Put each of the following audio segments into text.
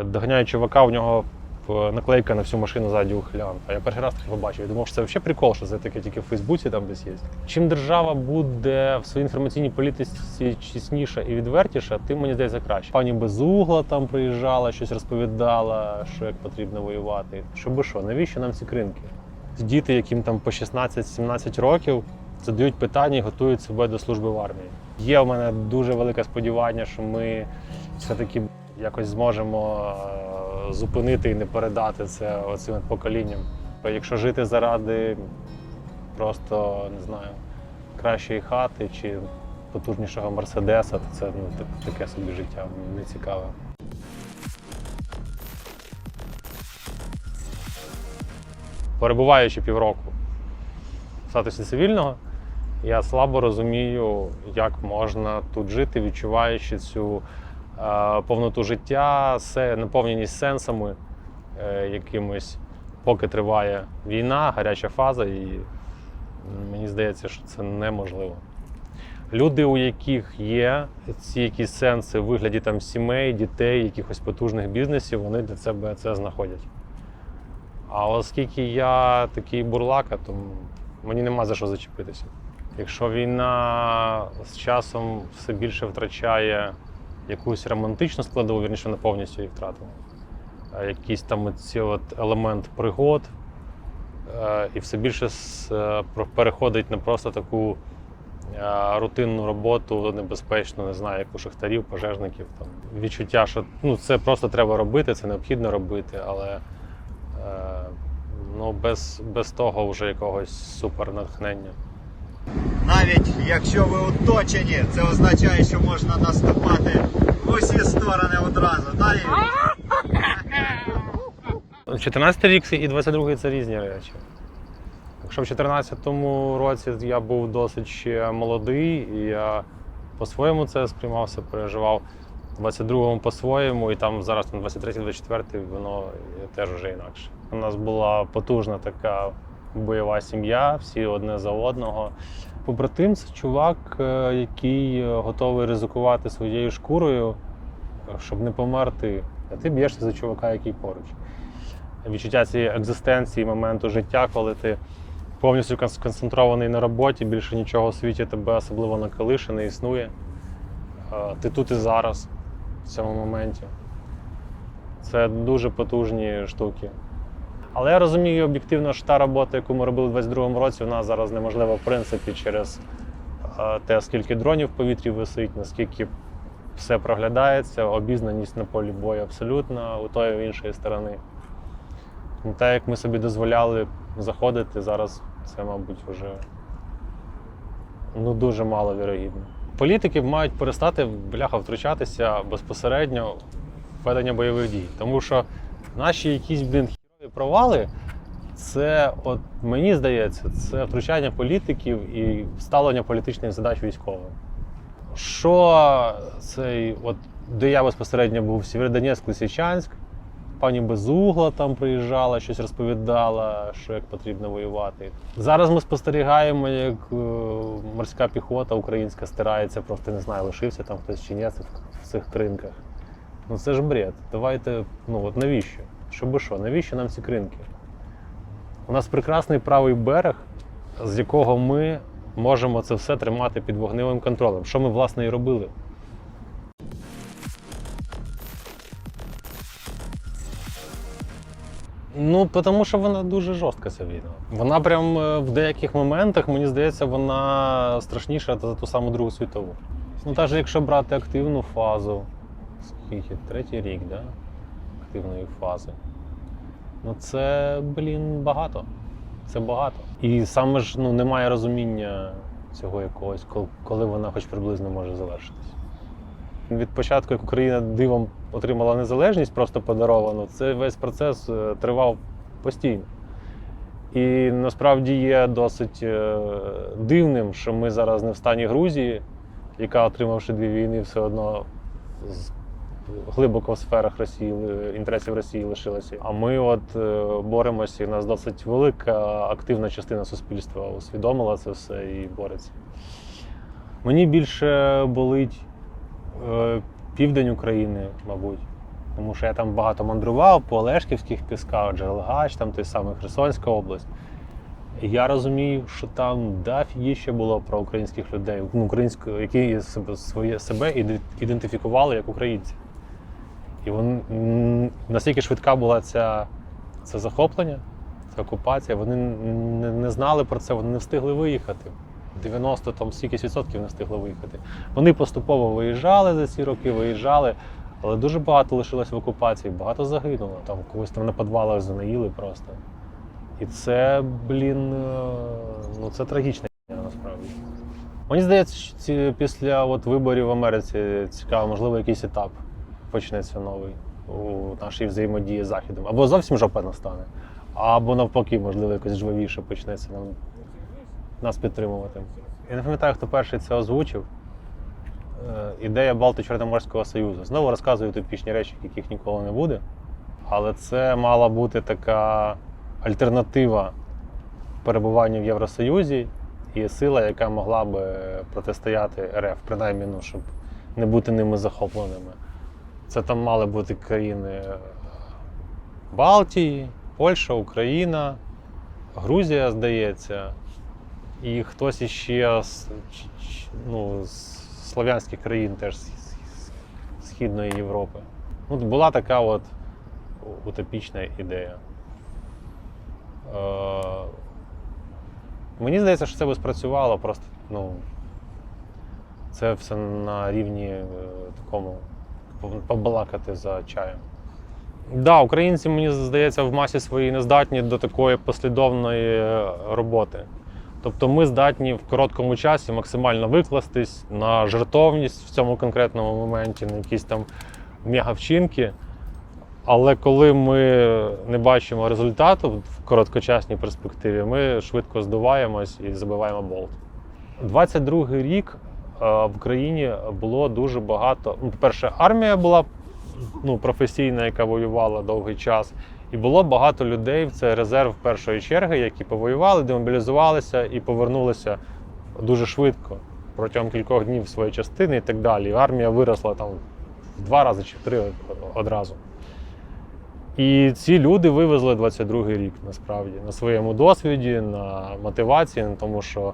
Доганяю чувака, у нього наклейка на всю машину ззаді ухилян. А я перший раз таке побачив. Я думав, що це взагалі прикол, що це таке тільки в Фейсбуці там десь є. Чим держава буде в своїй інформаційній політиці чесніша і відвертіша, тим мені здається краще. Пані Безугла там приїжджала, щось розповідала, що як потрібно воювати. Щоби що, навіщо нам ці кринки? Діти, яким там по 16-17 років, задають питання і готують себе до служби в армії. Є в мене дуже велике сподівання, що ми все-таки якось зможемо е, зупинити і не передати це оцим поколінням. Якщо жити заради просто не знаю, кращої хати чи потужнішого мерседеса, то це ну, таке собі життя не цікаве. Перебуваючи півроку в статусі цивільного, я слабо розумію, як можна тут жити, відчуваючи цю повноту життя, наповненість сенсами е, якимось, поки триває війна, гаряча фаза, і мені здається, що це неможливо. Люди, у яких є ці якісь сенси в вигляді там сімей, дітей, якихось потужних бізнесів, вони для себе це знаходять. А оскільки я такий бурлака, то мені нема за що зачепитися. Якщо війна з часом все більше втрачає якусь романтичну складову, вірніше вона повністю її втратила. Якийсь там ці от елемент пригод, е, і все більше е, переходить на просто таку е, рутинну роботу, небезпечну, не знаю, як у шахтарів, пожежників. Там. Відчуття, що ну, це просто треба робити, це необхідно робити, але ну, без, без того вже якогось супернатхнення. Навіть якщо ви оточені, це означає, що можна наступати в усі сторони одразу. Далі 14 рік і 22 це різні речі. Якщо в 2014 році я був досить ще молодий, і я по-своєму це сприймався, переживав. В 22-му по-своєму, і там зараз на 23-24 воно теж вже інакше. У нас була потужна така бойова сім'я, всі одне за одного. Побратим це чувак, е, який е, готовий ризикувати своєю шкурою, е, щоб не померти. А ти б'єшся за чувака, який поруч відчуття цієї екзистенції, моменту життя, коли ти повністю кон- сконцентрований на роботі, більше нічого в світі тебе особливо не колише, не існує. Ти тут і зараз, в цьому моменті. Це дуже потужні штуки. Але я розумію об'єктивно, що та робота, яку ми робили в 22-му році, вона зараз неможлива в принципі через е, те, скільки дронів в повітрі висить, наскільки все проглядається, обізнаність на полі бою абсолютно у тої і іншої сторони. Ну, так як ми собі дозволяли заходити, зараз це, мабуть, вже ну, дуже мало вірогідно. Політики мають перестати бляха втручатися безпосередньо в ведення бойових дій. Тому що наші якісь блін провали, це, от мені здається, це втручання політиків і ставлення політичних задач військовим. Що цей, от де я безпосередньо був Сєвєродонецьк, Лисичанськ, пані Безугла там приїжджала, щось розповідала, що як потрібно воювати. Зараз ми спостерігаємо, як е, морська піхота українська стирається, просто не знаю, лишився там хтось чи ні в цих кринках. Ну це ж бред. Давайте, ну от навіщо? Щоби що, навіщо нам ці кринки? У нас прекрасний правий берег, з якого ми можемо це все тримати під вогневим контролем. Що ми, власне, і робили. Ну, тому що вона дуже жорстка ця війна. Вона прям е, в деяких моментах, мені здається, вона страшніша за ту саму Другу світову. Ну, навіть якщо брати активну фазу, скільки? Третій рік, да? Активної фази. Ну це, блін, багато. Це багато. І саме ж ну, немає розуміння цього якогось, коли вона хоч приблизно може завершитись. Від початку, як Україна дивом отримала незалежність, просто подаровану, це весь процес е, тривав постійно. І насправді є досить е, дивним, що ми зараз не в стані Грузії, яка, отримавши дві війни, все одно глибоко в сферах Росії, інтересів Росії лишилася. А ми от е, боремося, і у нас досить велика активна частина суспільства усвідомила це все і бореться. Мені більше болить е, південь України, мабуть. Тому що я там багато мандрував по Олешківських пісках, Джерелгач, там той самий Херсонська область. Я розумію, що там дафіще було про українських людей, ну, які себе, своє, себе ідентифікували як українці. І вон, м, настільки швидка була ця, це захоплення, ця окупація, вони не, не знали про це, вони не встигли виїхати. 90 там стільки відсотків не встигли виїхати. Вони поступово виїжджали за ці роки, виїжджали, але дуже багато лишилось в окупації, багато загинуло. Там когось там на підвалах занаїли просто. І це, блін, е, ну це трагічна насправді. Мені здається, що ці, після от, виборів в Америці цікаво, можливо, якийсь етап почнеться новий у нашій взаємодії з Західом. Або зовсім жопа настане, або навпаки, можливо, якось жвавіше почнеться нам, нас підтримувати. Я не пам'ятаю, хто перший це озвучив. Е, Ідея Балто-Чорноморського Союзу. Знову розказую типічні речі, яких ніколи не буде. Але це мала бути така альтернатива перебуванню в Євросоюзі і сила, яка могла би протистояти РФ, принаймні, ну, щоб не бути ними захопленими. Це там мали бути країни Балтії, Польща, Україна, Грузія, здається, і хтось іще з, ну, з слов'янських країн теж з Східної Європи. Ну, була така от утопічна ідея. Е, Мені здається, що це би спрацювало, просто ну, це все на рівні е, такому побалакати за чаєм. Так, да, українці, мені здається, в масі своїй не здатні до такої послідовної е, роботи. Тобто ми здатні в короткому часі максимально викластись на жертовність в цьому конкретному моменті, на якісь там мегавчинки. Але коли ми не бачимо результату в короткочасній перспективі, ми швидко здуваємось і забиваємо болт. 22-й рік в Україні було дуже багато. Ну, по-перше, армія була ну, професійна, яка воювала довгий час. І було багато людей, це резерв першої черги, які повоювали, демобілізувалися і повернулися дуже швидко протягом кількох днів своєї частини і так далі. І армія виросла там в два рази чи в три одразу. І ці люди вивезли 22-й рік насправді на своєму досвіді, на мотивації, на тому, що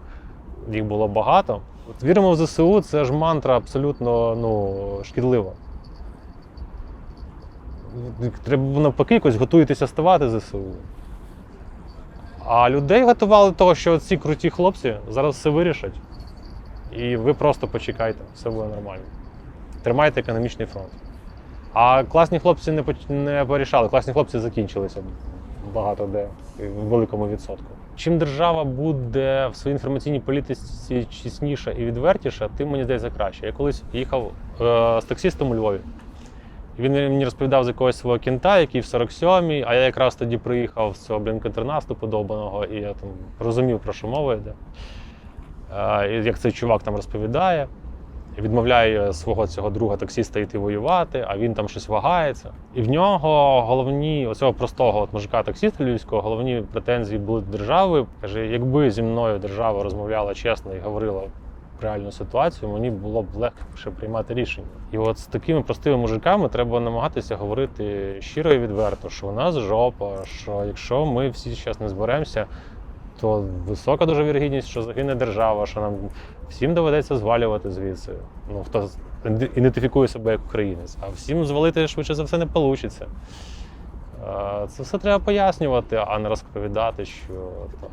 їх було багато. От віримо в ЗСУ, це ж мантра абсолютно ну, шкідлива. Треба навпаки якось готуєтеся ставати ЗСУ. А людей готували до того, що ці круті хлопці зараз все вирішать. І ви просто почекайте, все буде нормально. Тримайте економічний фронт. А класні хлопці не, порішали, класні хлопці закінчилися багато де в великому відсотку. Чим держава буде в своїй інформаційній політиці чесніша і відвертіша, тим мені здається краще. Я колись їхав е, з таксистом у Львові. Він мені розповідав з якогось свого кінта, який в 47-й, а я якраз тоді приїхав з цього блін контрнаступу довбаного, і я там розумів, про що мова йде. Е, як цей чувак там розповідає, відмовляє свого цього друга таксіста йти воювати, а він там щось вагається. І в нього головні, оцього простого от мужика таксіста львівського, головні претензії були до держави. Каже, якби зі мною держава розмовляла чесно і говорила реальну ситуацію, мені було б легше приймати рішення. І от з такими простими мужиками треба намагатися говорити щиро і відверто, що у нас жопа, що якщо ми всі зараз не зберемося, то висока дуже вірогідність, що загине держава, що нам всім доведеться звалювати звідси. Ну, хто ідентифікує себе як українець, а всім звалити швидше за все не вийде. Це все треба пояснювати, а не розповідати, що там,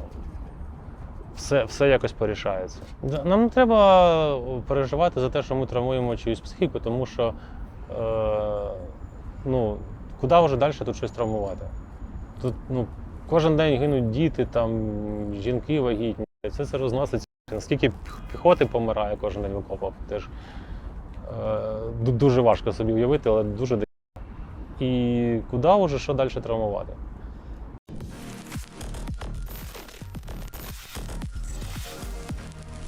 все, все якось порішається. Нам не треба переживати за те, що ми травмуємо чиюсь психіку, тому що е, ну, куди вже далі тут щось травмувати? Тут ну, кожен день гинуть діти, там, жінки вагітні. Це все розноситься. Наскільки піхоти помирає кожен день в окопах, теж е, дуже важко собі уявити, але дуже дивно. І куди вже що далі травмувати?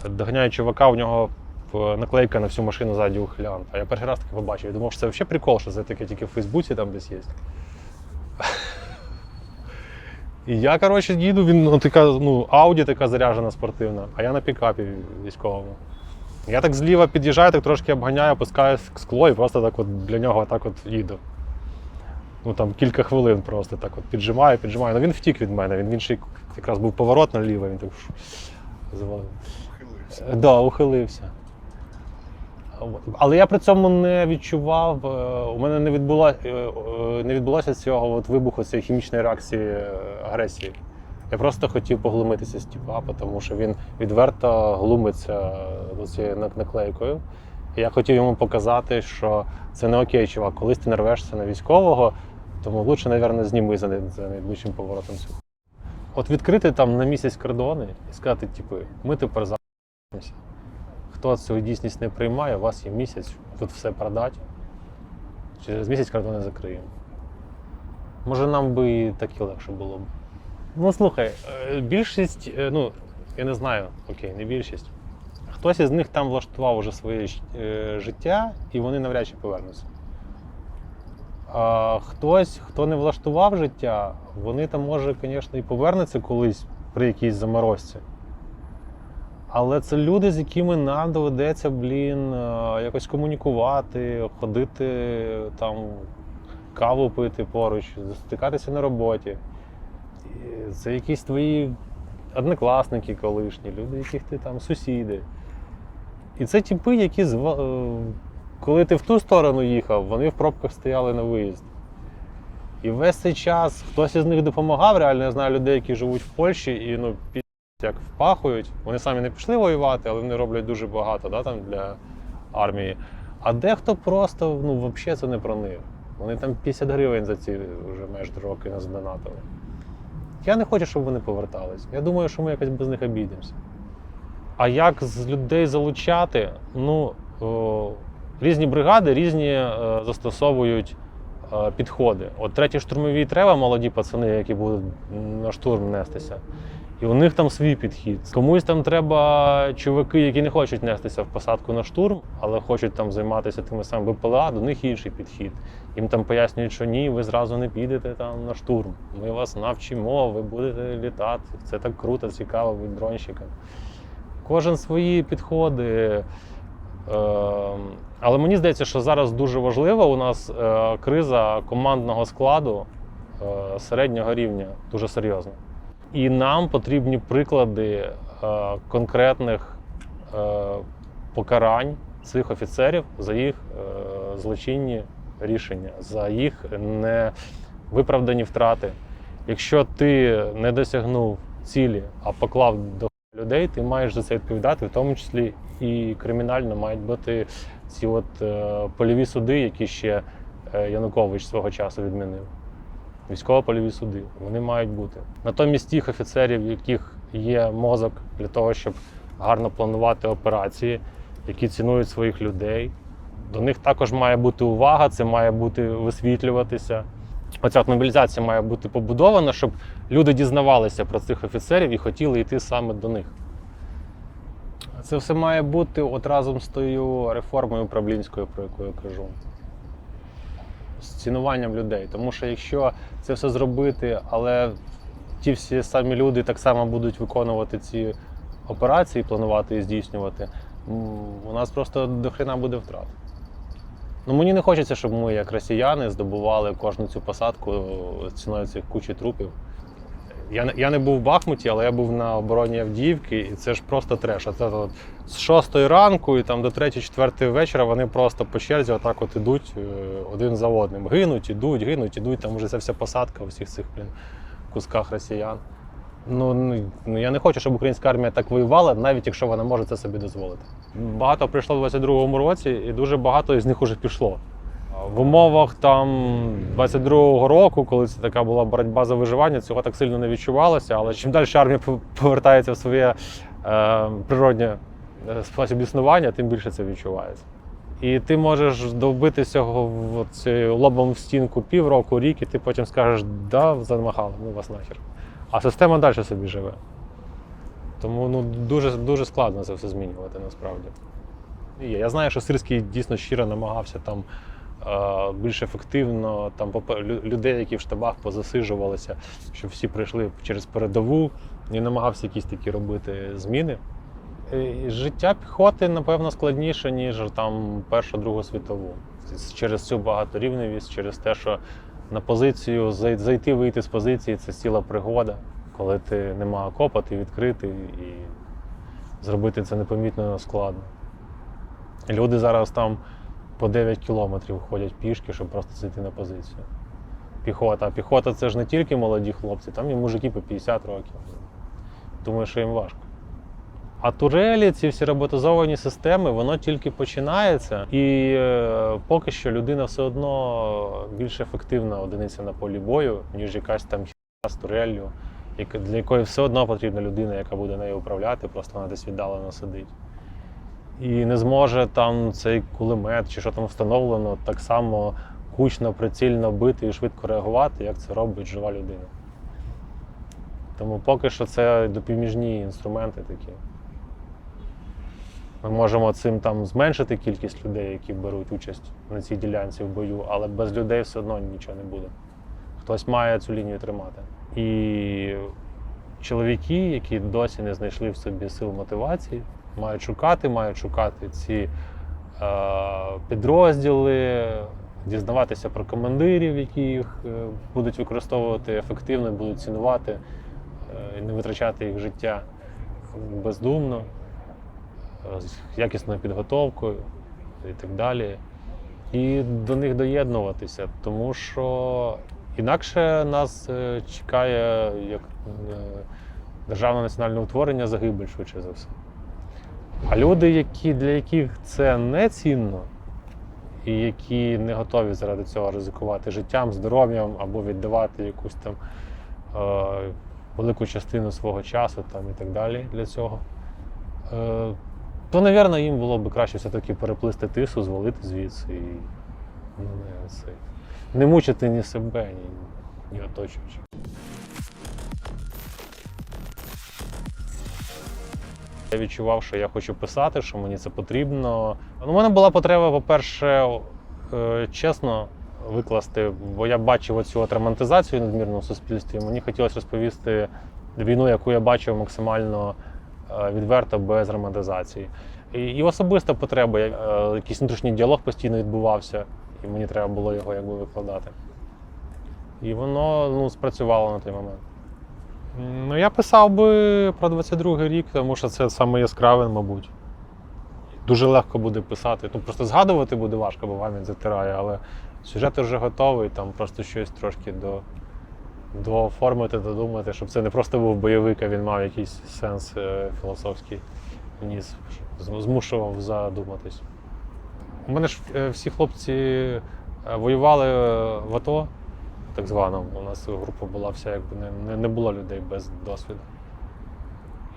Доганяю чувака, у нього наклейка на всю машину ззаді ухилян. А я перший раз таке побачив. Я думав, що це взагалі прикол, що це таке тільки в Фейсбуці там десь є. І я, коротше, їду, він ну, така, ну, Ауді така заряджена спортивна, а я на пікапі військовому. Я так зліва під'їжджаю, так трошки обганяю, опускаю скло і просто так от для нього так от їду. Ну там кілька хвилин просто так от піджимаю, піджимаю. Ну він втік від мене. Він, ще якраз був поворот наліво, він так завалив. Так, да, ухилився. Але я при цьому не відчував, е, у мене не, відбула, е, е, не відбулося цього от вибуху цієї хімічної реакції агресії. Я просто хотів поглумитися з тіпа, тому що він відверто глумиться цією наклейкою. Я хотів йому показати, що це не окей, чувак, колись ти нарвешся на військового, тому лучше, мабуть, зніми за найближчим поворотом цю. От відкрити там на місяць кордони і сказати, типу, ми тепер за***мося. Хто цю дійсність не приймає, у вас є місяць тут все продати. Через місяць кордони закриємо. Може, нам би і так і легше було б. Ну слухай, е, більшість, е, ну, я не знаю, окей, не більшість. Хтось із них там влаштував уже своє е, життя, і вони навряд чи повернуться. А хтось, хто не влаштував життя, вони там, може, звісно, і повернуться колись при якійсь заморозці. Але це люди, з якими нам доведеться, блін, е, якось комунікувати, ходити там, каву пити поруч, стикатися на роботі. Це якісь твої однокласники колишні, люди, яких ти там сусіди. І це типи, які е, коли ти в ту сторону їхав, вони в пробках стояли на виїзд. І весь цей час хтось із них допомагав. Реально, я знаю людей, які живуть в Польщі і ну, як впахують. Вони самі не пішли воювати, але вони роблять дуже багато да, там, для армії. А дехто просто ну, взагалі це не про них. Вони там 50 гривень за ці вже майже роки не здонатили. Я не хочу, щоб вони повертались. Я думаю, що ми якось без них обійдемося. А як з людей залучати? Ну, о, різні бригади різні е, застосовують е, підходи. От треті штурмові треба молоді пацани, які будуть на штурм нестися. І у них там свій підхід. Комусь там треба чуваки, які не хочуть нестися в посадку на штурм, але хочуть там займатися тими самими БПЛА, до них інший підхід. Їм там пояснюють, що ні, ви зразу не підете там на штурм. Ми вас навчимо, ви будете літати. Це так круто, цікаво бути дронщиком. Кожен свої підходи. Ем, Але мені здається, що зараз дуже важлива у нас е, криза командного складу е, середнього рівня, дуже серйозна. І нам потрібні приклади е, конкретних е, покарань цих офіцерів за їх е, злочинні рішення, за їх невиправдані втрати. Якщо ти не досягнув цілі, а поклав до людей, ти маєш за це відповідати, в тому числі і кримінально мають бути ці от польові суди, які ще Янукович свого часу відмінив. Військово-польові суди. Вони мають бути. Натомість тих офіцерів, в яких є мозок для того, щоб гарно планувати операції, які цінують своїх людей. До них також має бути увага, це має бути висвітлюватися. Оця мобілізація має бути побудована, щоб люди дізнавалися про цих офіцерів і хотіли йти саме до них. Це все має бути от разом з тою реформою управлінською, про яку я кажу. З цінуванням людей. Тому що якщо це все зробити, але ті всі самі люди так само будуть виконувати ці операції, планувати і здійснювати, у нас просто до хрена буде втрат. Ну мені не хочеться, щоб ми, як росіяни, здобували кожну цю посадку ціною цих кучі трупів. Я, я не був в Бахмуті, але я був на обороні Авдіївки, і це ж просто треш. Це от з 6 ранку і там до 3-4 вечора вони просто по черзі отак от ідуть е, один за одним. Гинуть, ідуть, гинуть, ідуть. Там вже ця вся посадка у всіх цих блін, кусках росіян. Ну, ну, я не хочу, щоб українська армія так воювала, навіть якщо вона може це собі дозволити. Багато прийшло в 22-му році, і дуже багато з них уже пішло. В умовах там 22-го року, коли це така була боротьба за виживання, цього так сильно не відчувалося. Але чим далі армія повертається в своє е, природнє е, спосіб існування, тим більше це відчувається. І ти можеш довбити в- лобом в стінку півроку, рік, і ти потім скажеш, да, замахали, ну вас нахер. А система далі собі живе. Тому ну, дуже, дуже складно це все змінювати насправді. Я знаю, що Сирський дійсно щиро намагався там більш ефективно, там людей, які в штабах позасиджувалися, щоб всі прийшли через передову і намагався якісь такі робити зміни. І життя піхоти, напевно, складніше, ніж там Першу, Другу світову. Через цю багаторівневість, через те, що На позицію зай- зайти, вийти з позиції це ціла пригода. Коли ти нема окопа, ти відкритий і зробити це непомітно складно. Люди зараз там по 9 кілометрів ходять пішки, щоб просто зайти на позицію. Піхота. А піхота це ж не тільки молоді хлопці, там є мужики по 50 років. Думаю, що їм важко. А турелі, ці всі роботизовані системи, воно тільки починається, і е, поки що людина все одно більш ефективна одиниця на полі бою, ніж якась там хіра з туреллю, для якої все одно потрібна людина, яка буде нею управляти, просто вона десь віддалено сидить. І не зможе там цей кулемет чи що там встановлено так само кучно, прицільно бити і швидко реагувати, як це робить жива людина. Тому поки що це допоміжні інструменти такі. Ми можемо цим там зменшити кількість людей, які беруть участь на цій ділянці в бою, але без людей все одно нічого не буде. Хтось має цю лінію тримати. І чоловіки, які досі не знайшли в собі сил мотивації, мають шукати, мають шукати ці е, підрозділи, дізнаватися про командирів, які їх е, будуть використовувати ефективно, будуть цінувати е, і не витрачати їх життя бездумно, е, з якісною підготовкою і так далі. І до них доєднуватися, тому що інакше нас чекає як державне національне утворення загибель швидше за все. А люди, які, для яких це не цінно, і які не готові заради цього ризикувати життям, здоров'ям або віддавати якусь там е, велику частину свого часу там, і так далі для цього, е, то, напевно, їм було б краще все-таки переплисти тису, звалити звідси і ну, не, це, не мучити ні себе, ні, ні оточуючих. Я відчував, що я хочу писати, що мені це потрібно. У мене була потреба, по-перше, е, чесно викласти, бо я бачив оцю от романтизацію надмірну в суспільстві. Мені хотілося розповісти війну, яку я бачив максимально е, відверто, без романтизації. І, особиста потреба, е, якийсь внутрішній діалог постійно відбувався, і мені треба було його якби викладати. І воно ну, спрацювало на той момент. Ну, я писав би про 22-й рік, тому що це саме яскраве, мабуть. Дуже легко буде писати. Ну, просто згадувати буде важко, бо пам'ять затирає, але сюжет вже готовий, там просто щось трошки до, дооформити, додумати, щоб це не просто був бойовик, а він мав якийсь сенс е, філософський. Ніс змушував задуматись. У мене ж е, всі хлопці е, воювали в АТО, так званому. У нас група була вся, якби не, не, було людей без досвіду.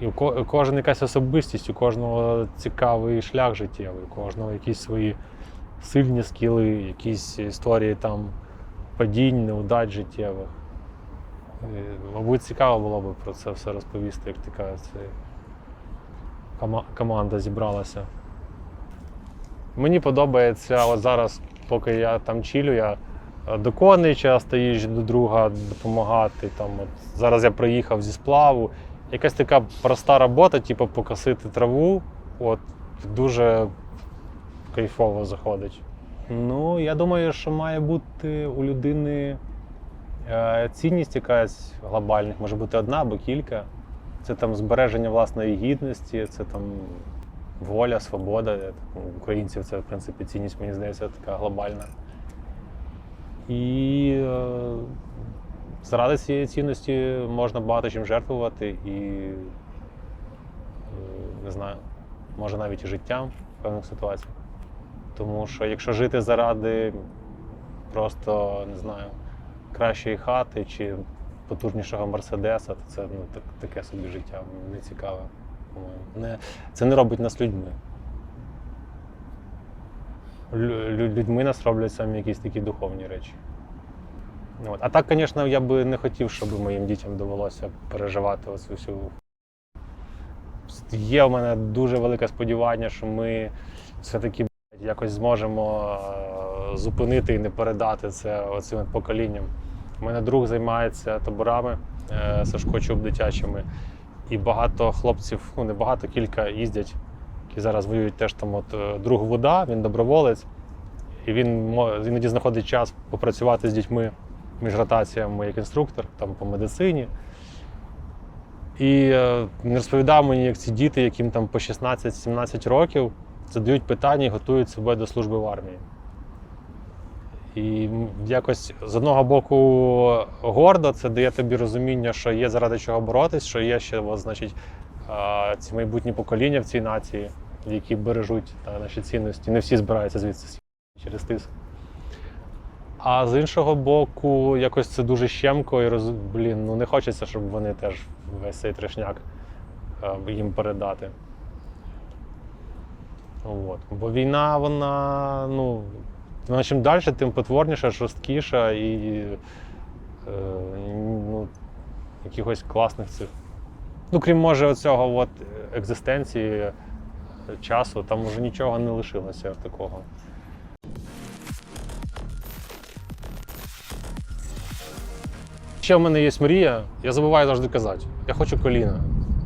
І ко- кожен якась особистість, у кожного цікавий шлях життєвий, у кожного якісь свої сильні скіли, якісь історії там падінь, неудач життєвих. І, мабуть, цікаво було б про це все розповісти, як така кома- команда зібралася. Мені подобається от зараз, поки я там чилю, я е, до конича стаєш до друга допомагати. Там, от, зараз я приїхав зі сплаву. Якась така проста робота, типу покосити траву, от дуже кайфово заходить. Ну, я думаю, що має бути у людини е, цінність якась глобальних, може бути одна або кілька. Це там збереження власної гідності, це там воля, свобода. У українців це, в принципі, цінність, мені здається, така глобальна. І е, заради цієї цінності можна багато чим жертвувати і е, не знаю, може навіть і життям в певних ситуаціях. Тому що якщо жити заради просто, не знаю, кращої хати чи потужнішого Мерседеса, то це ну, так, таке собі життя не цікаве. по-моєму. Це не робить нас людьми. Лю- лю- людьми нас роблять самі якісь такі духовні речі. От. А так, звісно, я би не хотів, щоб моїм дітям довелося переживати оцю всю. Є в мене дуже велике сподівання, що ми все-таки якось зможемо е, зупинити і не передати це оцим поколінням. У мене друг займається таборами е, Сашко Чуб дитячими. І багато хлопців, ну не багато, кілька їздять, які зараз воюють теж там. От е, друг вода, він доброволець, і він іноді знаходить час попрацювати з дітьми між ротаціями як інструктор там, по медицині. І е, він розповідав мені, як ці діти, яким там по 16-17 років, задають питання і готують себе до служби в армії. І якось з одного боку гордо, це дає тобі розуміння, що є заради чого боротись, що є ще значить, ці майбутні покоління в цій нації, які бережуть та, наші цінності. Не всі збираються звідси через тиск. А з іншого боку, якось це дуже щемко і роз... блін, ну не хочеться, щоб вони теж весь цей трешняк е, їм передати. От. Бо війна, вона, ну, вона чим далі, тим потворніша, жорсткіша і е, ну, якихось класних цих. Ну, крім може, оцього от екзистенції е, часу, там вже нічого не лишилося такого. Ще в мене є мрія, я забуваю завжди казати. Я хочу коліна.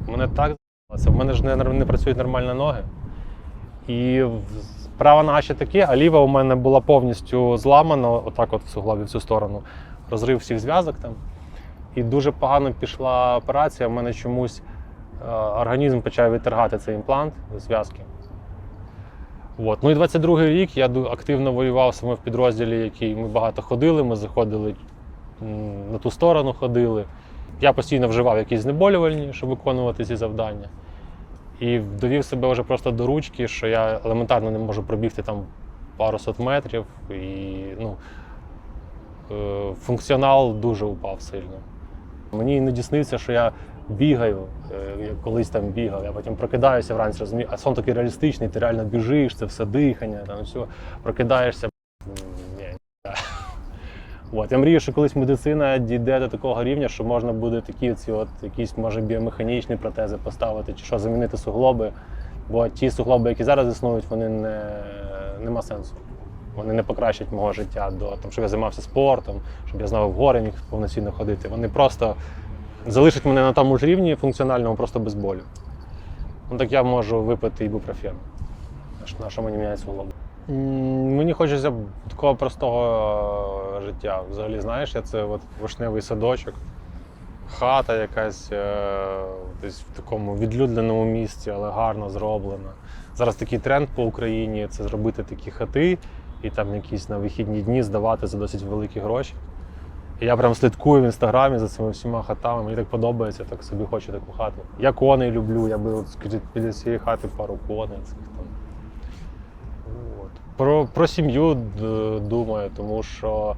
Мене так. В мене ж не, не працюють нормально ноги. І права нога ще таке, а ліва у мене була повністю зламана, отак от в суглобі в цю сторону. Розрив всіх зв'язок там. І дуже погано пішла операція. У мене чомусь організм почав відтергати цей імплант зв'язки. От. Ну і 22-й рік я активно воював саме в підрозділі, який ми багато ходили, ми заходили на ту сторону ходили. Я постійно вживав якісь знеболювальні, щоб виконувати ці завдання. І довів себе вже просто до ручки, що я елементарно не можу пробігти там пару сот метрів. І ну, е, функціонал дуже упав сильно. Мені іноді сниться, що я бігаю, е, як колись там бігав, я потім прокидаюся вранці, розумію, а сон такий реалістичний, ти реально біжиш, це все дихання, там все, прокидаєшся. От, я мрію, що колись медицина дійде до такого рівня, що можна буде такі ці от якісь може біомеханічні протези поставити, чи що замінити суглоби. Бо ті суглоби, які зараз існують, вони не нема сенсу. Вони не покращать мого життя до там, щоб я займався спортом, щоб я знову в гори міг повноцінно ходити. Вони просто залишать мене на тому ж рівні функціональному, просто без болю. Ну так я можу випити ібупрофен. На що- мені міняють суглоби? М, Мені хочеться такого простого е, життя. Взагалі, знаєш, я це от вишневий садочок, хата якась е, десь в такому відлюдленому місці, але гарно зроблена. Зараз такий тренд по Україні це зробити такі хати і там якісь на вихідні дні здавати за досить великі гроші. І я прям слідкую в інстаграмі за цими всіма хатами. Мені так подобається, так собі хочу таку хату. Я коней люблю, я би от, біля цієї хати пару коней. Цих, там. От. Про, про сім'ю думаю, тому що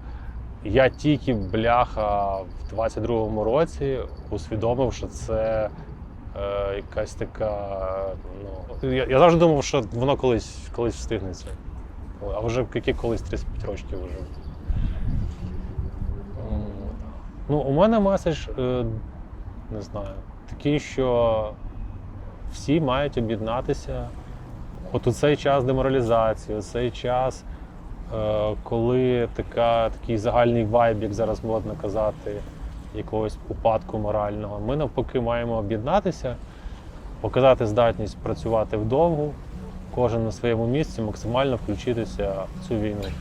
я тільки бляха в 22-му році усвідомив, що це е, якась така. Ну, я, я завжди думав, що воно колись, колись встигнеться. А вже які колись 35 років вже. Ну, у мене меседж, е, не знаю, такий, що всі мають об'єднатися. От у цей час деморалізації, у цей час, е, коли така, такий загальний вайб, як зараз модно казати, якогось упадку морального, ми навпаки маємо об'єднатися, показати здатність працювати вдовгу, кожен на своєму місці, максимально включитися в цю війну.